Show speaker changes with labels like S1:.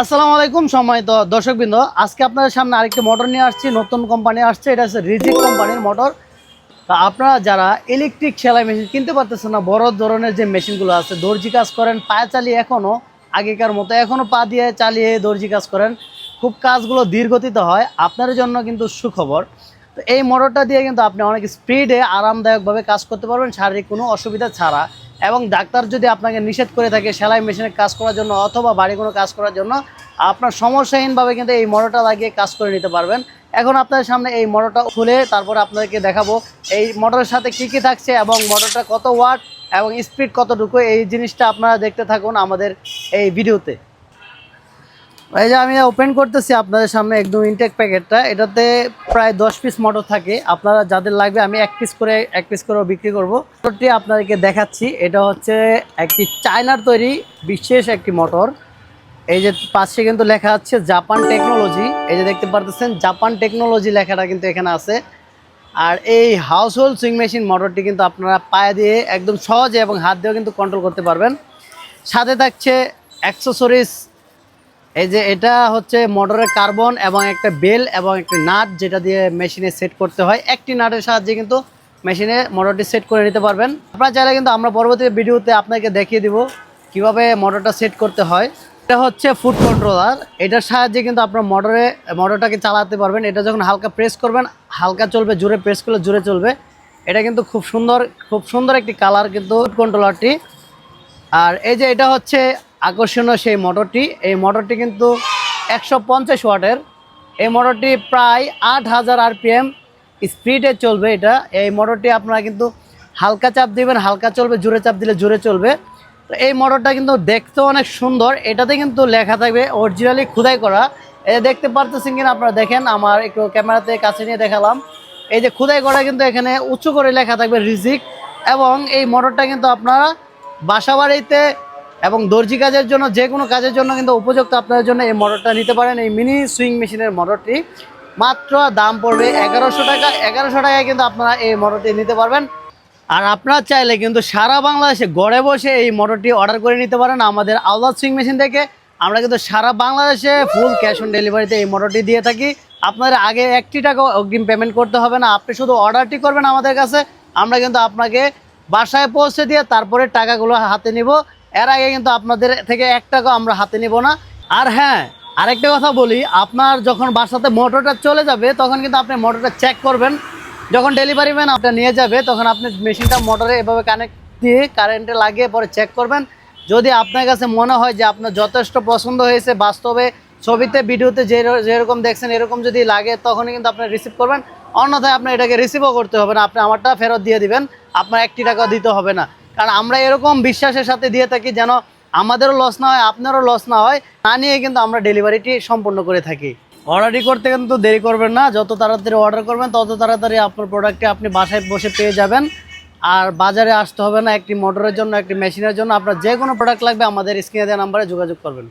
S1: আসসালামু আলাইকুম সময় সম্মানিত দর্শকবৃন্দ। আজকে আপনাদের সামনে আরেকটি মোটর নিয়ে আসছি, নতুন কোম্পানি আসছে, এটা হচ্ছে রিজিক কোম্পানির মোটর। তা আপনারা যারা ইলেকট্রিক সেলাই মেশিন কিনতে পারতেছেন না, বড় ধরনের যে মেশিনগুলো আছে, দর্জি কাজ করেন পায়ে চালিয়ে এখনও আগেকার মতো এখনও পা দিয়ে চালিয়ে দর্জি কাজ করেন, খুব কাজগুলো ধীরগতিতে হয়, আপনার জন্য কিন্তু সুখবর। তো এই মোটরটা দিয়ে কিন্তু আপনি অনেক স্পিডে আরামদায়কভাবে কাজ করতে পারবেন, শারীরিক কোনো অসুবিধা ছাড়া। এবং ডাক্তার যদি আপনাকে নিষেধ করে থাকে সেলাই মেশিনে কাজ করার জন্য অথবা বাড়ি কোনো কাজ করার জন্য, আপনার সমস্যাহীনভাবে কিন্তু এই মোটরটা লাগিয়ে কাজ করে নিতে পারবেন। এখন আপনাদের সামনে এই মোটরটা খুলে তারপরে আপনাদেরকে দেখাবো এই মোটরের সাথে কি কি থাকছে এবং মোটরটা কত ওয়াট এবং স্পিড কতটুকু, এই জিনিসটা আপনারা দেখতে থাকুন আমাদের এই ভিডিওতে। এই যে আমি ওপেন করতেছি আপনাদের সামনে একদম ইনটেক প্যাকেটটা এটাতে প্রায় দশ পিস মোটর থাকে। আপনারা যাদের লাগবে আমি এক পিস করে, এক পিস করেও বিক্রি করব। মোটরটি আপনাদেরকে দেখাচ্ছি, এটা হচ্ছে একটি চায়নার তৈরি বিশেষ একটি মোটর। এই যে পাশে কিন্তু লেখা আছে জাপান টেকনোলজি। এই যে দেখতে পারতেছেন, জাপান টেকনোলজি লেখাটা কিন্তু এখানে আছে। আর এই হাউস হোল্ড সুইং মেশিন মোটরটি কিন্তু আপনারা পায়ে দিয়ে একদম সহজে এবং হাত দিয়েও কিন্তু কন্ট্রোল করতে পারবেন। সাথে থাকছে অ্যাক্সেসরিজ এই যে এটা হচ্ছে মোটরের কার্বন এবং একটা বেল এবং একটি নাট যেটা দিয়ে মেশিনে সেট করতে হয়। একটি নাটের সাহায্যে কিন্তু মেশিনে মোটরটি সেট করে নিতে পারবেন। আপনারা চাইলে কিন্তু আমরা পরবর্তী ভিডিওতে আপনাকে দেখিয়ে দিব কীভাবে মোটরটা সেট করতে হয়। এটা হচ্ছে ফুড কন্ট্রোলার। এটার সাহায্যে কিন্তু আপনার মোটরে, মোটরটাকে চালাতে পারবেন। এটা যখন হালকা প্রেস করবেন, হালকা চলবে, জোরে প্রেস করলে জোরে চলবে। এটা কিন্তু খুব সুন্দর খুব সুন্দর একটি কালার কিন্তু ফুড কন্ট্রোলারটি। আর এই যে এটা হচ্ছে আকর্ষণীয় সেই মোটরটি। এই মোটরটি কিন্তু একশো পঞ্চাশ ওয়াটের। এই মোটরটি প্রায় আট হাজার আরপিএম স্পিডে চলবে এটা। এই মোটরটি আপনারা কিন্তু হালকা চাপ দিবেন, হালকা চলবে, জোরে চাপ দিলে জোরে চলবে। তো এই মোটরটা কিন্তু দেখতে অনেক সুন্দর। এটাতে কিন্তু লেখা থাকবে, অরিজিনালি খোদাই করা। এই দেখতে পারতেছেন কিনা আপনারা দেখেন, আমার একটু ক্যামেরাতে কাছে নিয়ে দেখালাম। এই যে খোদাই করা কিন্তু এখানে উঁচু করে লেখা থাকবে রিজিক এবং এই মোটরটা কিন্তু আপনারা বাসা বাড়িতে এবং দর্জি কাজের জন্য, যে কোনো কাজের জন্য কিন্তু উপযুক্ত আপনাদের জন্য এই মোটরটা নিতে পারেন। এই মিনি সুইং মেশিনের মোটরটি। মাত্র দাম পড়বে এগারোশো টাকা। এগারোশো টাকায় কিন্তু আপনারা এই মোটরটি নিতে পারবেন। আর আপনারা চাইলে কিন্তু সারা বাংলাদেশে গড়ে বসে এই মোটরটি অর্ডার করে নিতে পারেন আমাদের আওলাদ সুইং মেশিন থেকে। আমরা কিন্তু সারা বাংলাদেশে ফুল ক্যাশ অন ডেলিভারিতে এই মোটরটি দিয়ে থাকি। আপনাদের আগে একটি টাকা অগ্রিম পেমেন্ট করতে হবে না। আপনি শুধু অর্ডারটি করবেন আমাদের কাছে। আমরা কিন্তু আপনাকে বাসায় পৌঁছে দিয়ে তারপরে টাকাগুলো হাতে নিব। এর আগে কিন্তু আপনাদের থেকে এক টাকা আমরা হাতে নিব না। আর হ্যাঁ আরেকটা কথা বলি, আপনার যখন বাসাতে মোটরটা চলে যাবে, তখন কিন্তু আপনি মোটরটা চেক করবেন। যখন ডেলিভারি ম্যান আপনার নিয়ে যাবে, তখন আপনি মেশিনটা মোটরে এভাবে কানেক্ট দিয়ে কারেন্টে লাগিয়ে পরে চেক করবেন। যদি আপনার কাছে মনে হয় যে আপনার যথেষ্ট পছন্দ হয়েছে, বাস্তবে ছবিতে ভিডিওতে যে যেরকম দেখছেন, এরকম যদি লাগে, তখনই কিন্তু আপনি রিসিভ করবেন। অন্যথায় আপনার এটাকে রিসিভও করতে হবে না, আপনি আমারটা ফেরত দিয়ে দিবেন। আপনার একটি টাকা দিতে হবে না। কারণ আমরা এরকম বিশ্বাসের সাথে দিয়ে থাকি যেন আমাদেরও লস না হয়, আপনারও লস না হয়। তা নিয়ে কিন্তু আমরা ডেলিভারিটি সম্পন্ন করে থাকি। অর্ডারই করতে কিন্তু দেরি করবেন না, যত তাড়াতাড়ি অর্ডার করবেন, তত তাড়াতাড়ি আপনার প্রোডাক্টে আপনি বাসায় বসে পেয়ে যাবেন। আর বাজারে আসতে হবে না, একটি মোটরের জন্য, একটি মেশিনের জন্য। আপনার যে কোনো প্রোডাক্ট লাগবে আমাদের স্ক্রিনে দেওয়া নাম্বারে যোগাযোগ করবেন।